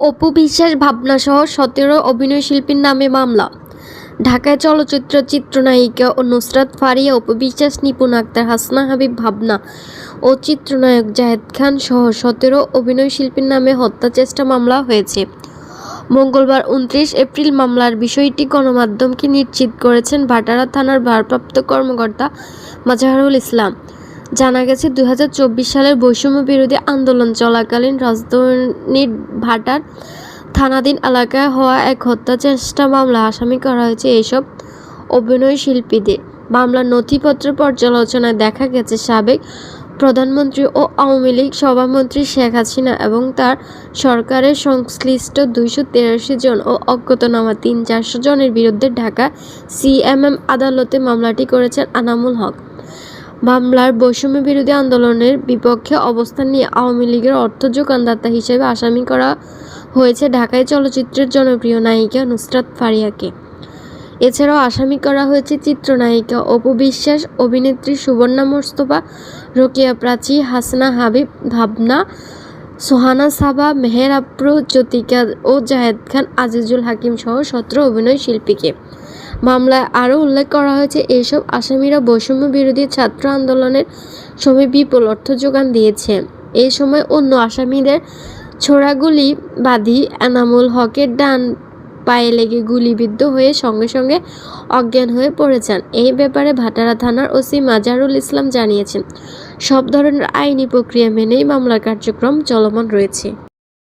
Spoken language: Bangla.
অপু বিশ্বাস ভাবনাসহ সতেরো অভিনয়শিল্পীর নামে মামলা। ঢাকায় চলচ্চিত্র চিত্রনায়িকা ও নুসরাত ফারিয়া অপু বিশ্বাস নিপুণ আক্তার, হাসনা হাবিব, ভাবনা ও চিত্রনায়ক জাহেদ খান সহ সতেরো অভিনয়শিল্পীর নামে হত্যা চেষ্টা মামলা হয়েছে। মঙ্গলবার উনত্রিশ এপ্রিল মামলার বিষয়টি গণমাধ্যমকে নিশ্চিত করেছেন ভাটারা থানার ভারপ্রাপ্ত কর্মকর্তা মাজাহারুল ইসলাম। জানা গেছে, দুই হাজার চব্বিশ সালের বৈষম্য বিরোধী আন্দোলন চলাকালীন রাজধানীর ভাটার থানাধীন এলাকায় হওয়া এক হত্যা চেষ্টা মামলা আসামি করা হয়েছে এইসব অভিনয় শিল্পীদের। মামলার নথিপত্র পর্যালোচনায় দেখা গেছে, সাবেক প্রধানমন্ত্রী ও আওয়ামী লীগ সভামন্ত্রী শেখ হাসিনা এবং তার সরকারের সংশ্লিষ্ট দুইশো তেরাশি জন ও অজ্ঞাতনামা তিন চারশো জনের বিরুদ্ধে ঢাকা সিএমএম আদালতে মামলাটি করেছেন আনামুল হক। মামলার বৈষম্য বিরোধী আন্দোলনের বিপক্ষে অবস্থান নিয়ে আওয়ামী লীগের অর্থ যোগানদাতা হিসেবে আসামি করা হয়েছে ঢাকায় চলচ্চিত্রের জনপ্রিয় নায়িকা নুসরাত ফারিয়াকে। এছাড়াও আসামি করা হয়েছে চিত্রনায়িকা অপু বিশ্বাস, অভিনেত্রী সুবর্ণা মোস্তফা, রোকেয়া প্রাচী, হাসনা হাবিব, ভাবনা, সোহানা সাবা, মেহের আপ্রু, জ্যোতিকা ও জাহেদ খান, আজিজুল হাকিম সহ সতেরো অভিনয় শিল্পীকে মামলায় আরও উল্লেখ করা হয়েছে এইসব আসামিরা বৈষম্য বিরোধী ছাত্র আন্দোলনের সময় বিপুল অর্থ যোগান দিয়েছে। এই সময় অন্য আসামিদের ছোড়াগুলি বাদী এনামুল হকের ডান পায়ে লেগে গুলিবিদ্ধ হয়ে সঙ্গে সঙ্গে অজ্ঞান হয়ে পড়েছেন। এই ব্যাপারে ভাটারা থানার ওসি মাজারুল ইসলাম জানিয়েছেন, সব ধরনের আইনি প্রক্রিয়া মেনেই মামলার কার্যক্রম চলমান রয়েছে।